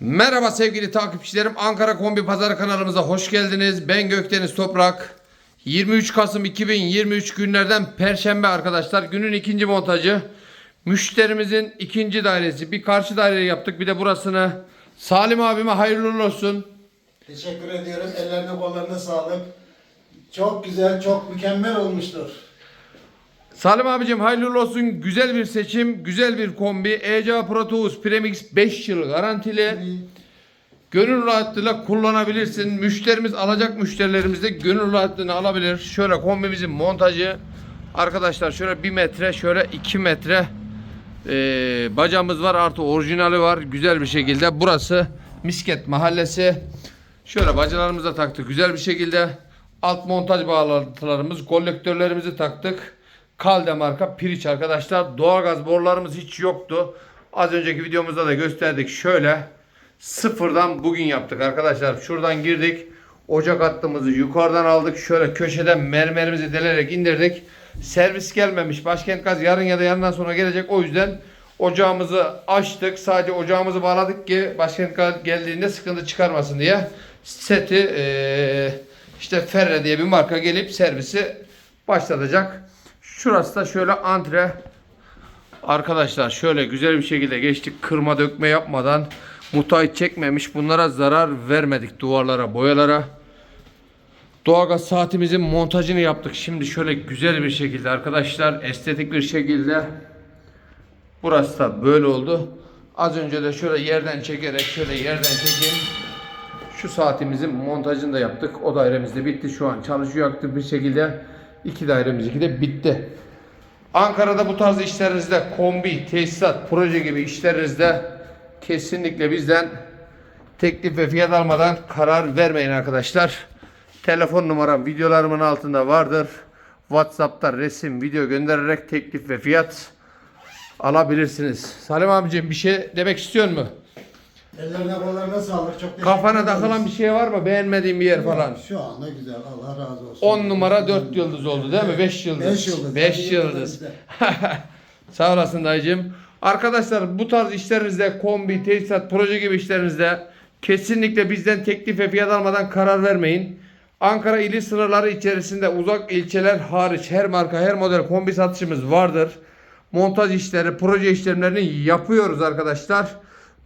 Merhaba sevgili takipçilerim. Ankara Kombi Pazarı kanalımıza hoş geldiniz. Ben Gökdeniz Toprak. 23 Kasım 2023 günlerden Perşembe arkadaşlar. Günün ikinci montajı. Müşterimizin ikinci dairesi. Bir karşı daireyi yaptık. Bir de burasını. Salim abime hayırlı olsun. Teşekkür ediyorum. Ellerine kollarına sağlık. Çok güzel, çok mükemmel olmuştur. Salim abicim hayırlı olsun. Güzel bir seçim. Güzel bir kombi. ECA Pro Tools Premix 5 yıl garantili. Gönül rahatlığıyla kullanabilirsin. Müşterimiz alacak müşterilerimiz de gönül rahatlığını alabilir. Şöyle kombimizin montajı. Arkadaşlar şöyle 1 metre şöyle 2 metre eee, bacamız var artı orijinali var. Güzel bir şekilde. Burası Misket mahallesi. Şöyle bacalarımızı taktık güzel bir şekilde. Alt montaj bağlantılarımız, kolektörlerimizi taktık. Kalde marka piriç arkadaşlar. Doğalgaz borularımız hiç yoktu. Az önceki videomuzda da gösterdik. Şöyle sıfırdan bugün yaptık arkadaşlar. Şuradan girdik. Ocak hattımızı yukarıdan aldık. Şöyle köşeden mermerimizi delerek indirdik. Servis gelmemiş. Başkent Gaz yarın ya da yarından sonra gelecek. O yüzden ocağımızı açtık. Sadece ocağımızı bağladık ki Başkent Gaz geldiğinde sıkıntı çıkarmasın diye. Seti eee, işte Ferre diye bir marka gelip servisi başlatacak. Şurası da şöyle antre Arkadaşlar şöyle güzel bir şekilde geçtik. Kırma dökme yapmadan muhtaç çekmemiş. Bunlara zarar vermedik duvarlara, boyalara. Doğalgaz saatimizin montajını yaptık. Şimdi şöyle güzel bir şekilde arkadaşlar estetik bir şekilde burası da böyle oldu. Az önce de şöyle yerden çekerek şöyle yerden çekeyim. Şu saatimizin montajını da yaptık. O dairemiz de bitti. Şu an çalışıyor aktif bir şekilde. İki dairemiz de bitti. Ankara'da bu tarz işlerinizde kombi, tesisat, proje gibi işlerinizde kesinlikle bizden teklif ve fiyat almadan karar vermeyin arkadaşlar. Telefon numaram videolarımın altında vardır. WhatsApp'ta resim, video göndererek teklif ve fiyat alabilirsiniz. Salim abicim bir şey demek istiyor mu? Ellerine kollarına sağlık. Çok teşekkür Kafana ederiz. takılan bir şey var mı? Beğenmediğin bir yer falan. Şu anda güzel. Allah razı olsun. 10 numara 4 yıldız oldu değil mi? 5 yıldız. 5 yıldız. 5 Hadi yıldız. Sağ olasın dayıcım. Arkadaşlar bu tarz işlerinizde kombi, tesisat, proje gibi işlerinizde kesinlikle bizden teklif ve fiyat almadan karar vermeyin. Ankara ili sınırları içerisinde uzak ilçeler hariç her marka her model kombi satışımız vardır. Montaj işleri, proje işlemlerini yapıyoruz arkadaşlar.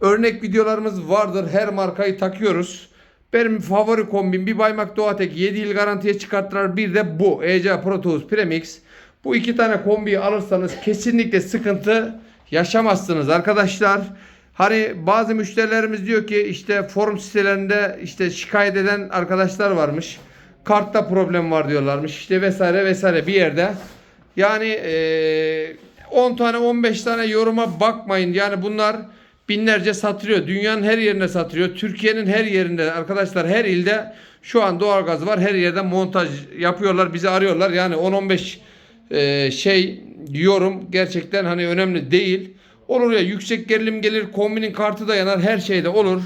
Örnek videolarımız vardır. Her markayı takıyoruz. Benim favori kombim bir Baymak Doğatek 7 yıl garantiye çıkarttılar. Bir de bu ECA Pro Tools Premix. Bu iki tane kombiyi alırsanız kesinlikle sıkıntı yaşamazsınız arkadaşlar. Hani bazı müşterilerimiz diyor ki işte forum sitelerinde işte şikayet eden arkadaşlar varmış. Kartta problem var diyorlarmış işte vesaire vesaire bir yerde. Yani eee 10 tane 15 tane yoruma bakmayın. Yani bunlar binlerce satılıyor. Dünyanın her yerine satılıyor. Türkiye'nin her yerinde arkadaşlar her ilde şu an doğalgaz var. Her yerde montaj yapıyorlar. Bizi arıyorlar. Yani 10-15 e, şey yorum gerçekten hani önemli değil. Olur ya yüksek gerilim gelir, kombinin kartı da yanar, her şeyde olur.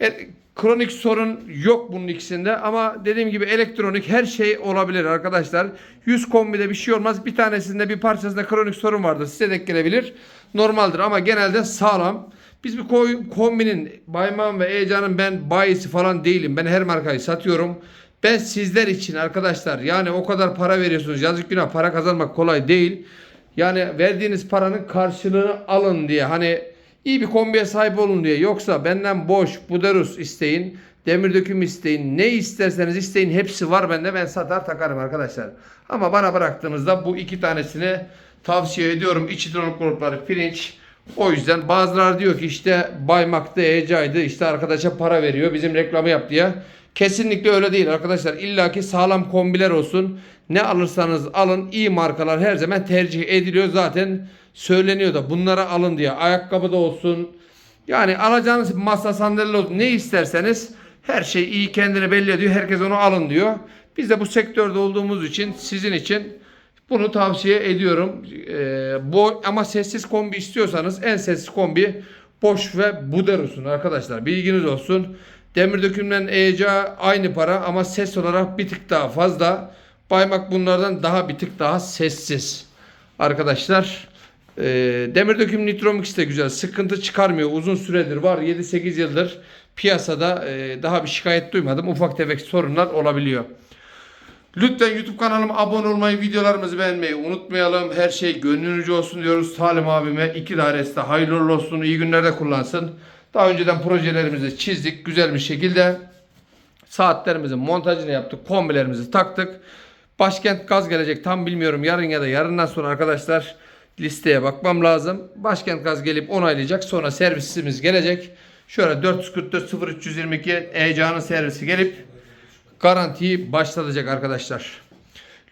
E, kronik sorun yok bunun ikisinde ama dediğim gibi elektronik her şey olabilir arkadaşlar. 100 kombide bir şey olmaz. Bir tanesinde bir parçasında kronik sorun vardır. Size denk gelebilir. Normaldir ama genelde sağlam. Biz bir koy- kombinin Bayman ve Ecan'ın ben bayisi falan değilim. Ben her markayı satıyorum. Ben sizler için arkadaşlar yani o kadar para veriyorsunuz. Yazık günah para kazanmak kolay değil. Yani verdiğiniz paranın karşılığını alın diye hani iyi bir kombiye sahip olun diye. Yoksa benden boş, buderus isteyin, demir döküm isteyin, ne isterseniz isteyin hepsi var bende. Ben satar takarım arkadaşlar. Ama bana bıraktığınızda bu iki tanesini tavsiye ediyorum. İç hidrolik grupları pirinç. O yüzden bazıları diyor ki işte Baymak'ta Eca'ydı işte arkadaşa para veriyor bizim reklamı yap diye. Kesinlikle öyle değil arkadaşlar. İlla ki sağlam kombiler olsun. Ne alırsanız alın iyi markalar her zaman tercih ediliyor. Zaten söyleniyor da bunlara alın diye. Ayakkabı da olsun. Yani alacağınız masa sandalye olsun. Ne isterseniz her şey iyi kendini belli ediyor. Herkes onu alın diyor. Biz de bu sektörde olduğumuz için sizin için bunu tavsiye ediyorum. Ee, bu ama sessiz kombi istiyorsanız en sessiz kombi Bosch ve Buderus'un arkadaşlar. Bilginiz olsun. Demir dökümden ECA aynı para ama ses olarak bir tık daha fazla. Baymak bunlardan daha bir tık daha sessiz. Arkadaşlar Ee, demir döküm Nitromix de güzel. Sıkıntı çıkarmıyor. Uzun süredir var. 7-8 yıldır piyasada e, daha bir şikayet duymadım. Ufak tefek sorunlar olabiliyor. Lütfen YouTube kanalıma abone olmayı, videolarımızı beğenmeyi unutmayalım. Her şey gönlünüzce olsun diyoruz. Salim abime iki dairesi de hayırlı olsun, iyi günlerde kullansın. Daha önceden projelerimizi çizdik güzel bir şekilde. Saatlerimizin montajını yaptık, kombilerimizi taktık. Başkent gaz gelecek tam bilmiyorum yarın ya da yarından sonra arkadaşlar listeye bakmam lazım. Başkent gaz gelip onaylayacak sonra servisimiz gelecek. Şöyle 444 0322 E-Can'ın servisi gelip garantiyi başlatacak arkadaşlar.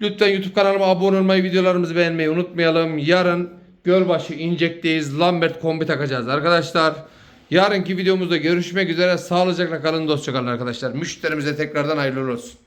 Lütfen YouTube kanalıma abone olmayı, videolarımızı beğenmeyi unutmayalım. Yarın Gölbaşı İncek'teyiz. Lambert kombi takacağız arkadaşlar. Yarınki videomuzda görüşmek üzere. Sağlıcakla kalın, dostça kalın arkadaşlar. Müşterimize tekrardan hayırlı olsun.